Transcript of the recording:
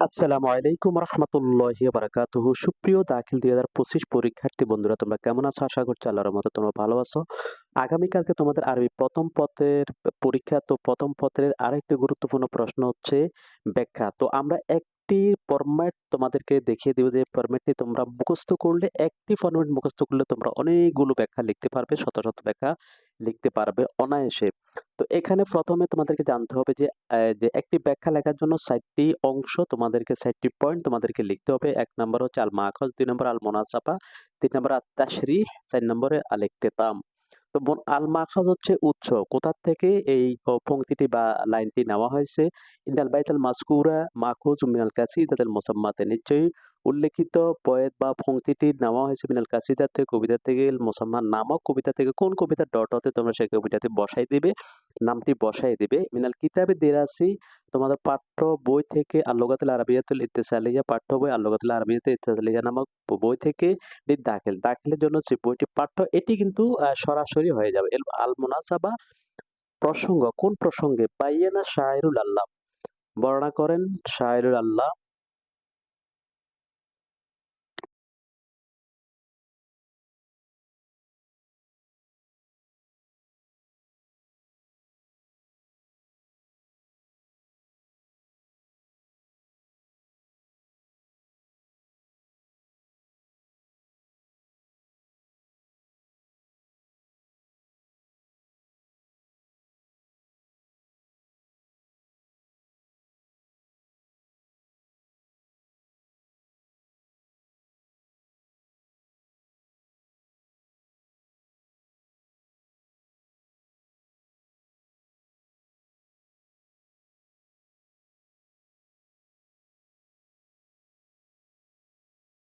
আসসালামু আলাইকুম রহমতুল্লাহি বারাকাতুহ। সুপ্রিয় দাখিল দুই হাজার পঁচিশ পরীক্ষার্থী বন্ধুরা, তোমরা কেমন আছো? আশা করছি আল্লাহর মতো তোমরা ভালো আছো। আগামীকালকে তোমাদের আরবি প্রথম পত্রের পরীক্ষা, তো প্রথম পত্রের আরেকটি গুরুত্বপূর্ণ প্রশ্ন হচ্ছে ব্যাখ্যা। তো আমরা একটি ফরম্যাট তোমাদেরকে দেখিয়ে দিব, যে ফরম্যাটটি তোমরা মুখস্থ করলে, একটি ফরম্যাট মুখস্থ করলে তোমরা অনেকগুলো ব্যাখ্যা লিখতে পারবে, শত শত ব্যাখ্যা। লিখতে পারবে অনায়াসে। তো এখানে প্রথমে তোমাদেরকে জানতে হবে যে যে একটি ব্যাখ্যা লেখার জন্য চারটি অংশ তোমাদেরকে, চারটি পয়েন্ট তোমাদেরকে লিখতে হবে। এক নম্বর হচ্ছে আল মাখজ দুই নম্বর আল মোনাসাফা, তিন নম্বর আত তাশরিহ চার নম্বরে আল ইক্তেতাম তো আল মাখাজ হচ্ছে উৎস। কোথা থেকে এই পংক্তিটি বা লাইনটি নেওয়া হয়েছে? ইন্দাল বাইতাল মাসকুরা মাখুজ মিনাল কাসিদাতুল মুসাম্মাতে। নিশ্চয়ই উল্লেখিত পয়েত বা পংক্তিটি নেওয়া হয়েছে মিনাল কাসিদা থেকে কবিতা থেকে মুসলমান নামক কবিতা থেকে। কোন কবিতা ডট হতে তোমরা সেই কবিতাতে বসাই দিবে? নামটি বসাই দিবে। মিনাল কিতাবে দেরাসি তোমাদের পাঠ্য বই থেকে আল্লোগাতুল আরবিয়াতুল ইত্তেসালিয়া, পাঠ্য বই আল্লোগাতুল আরবিয়াতুল ইত্তেসালিয়া নামক বই থেকে দাখিল। দাখিলের জন্য যে বইটি পাঠ্য, এটি কিন্তু সরাসরি হয়ে যাবে। আল মুনাসাবা, প্রসঙ্গ, কোন প্রসঙ্গে? বাইয়ানা শায়রুল আল্লাহ? বর্ণনা করেন শায়রুল আল্লাহ।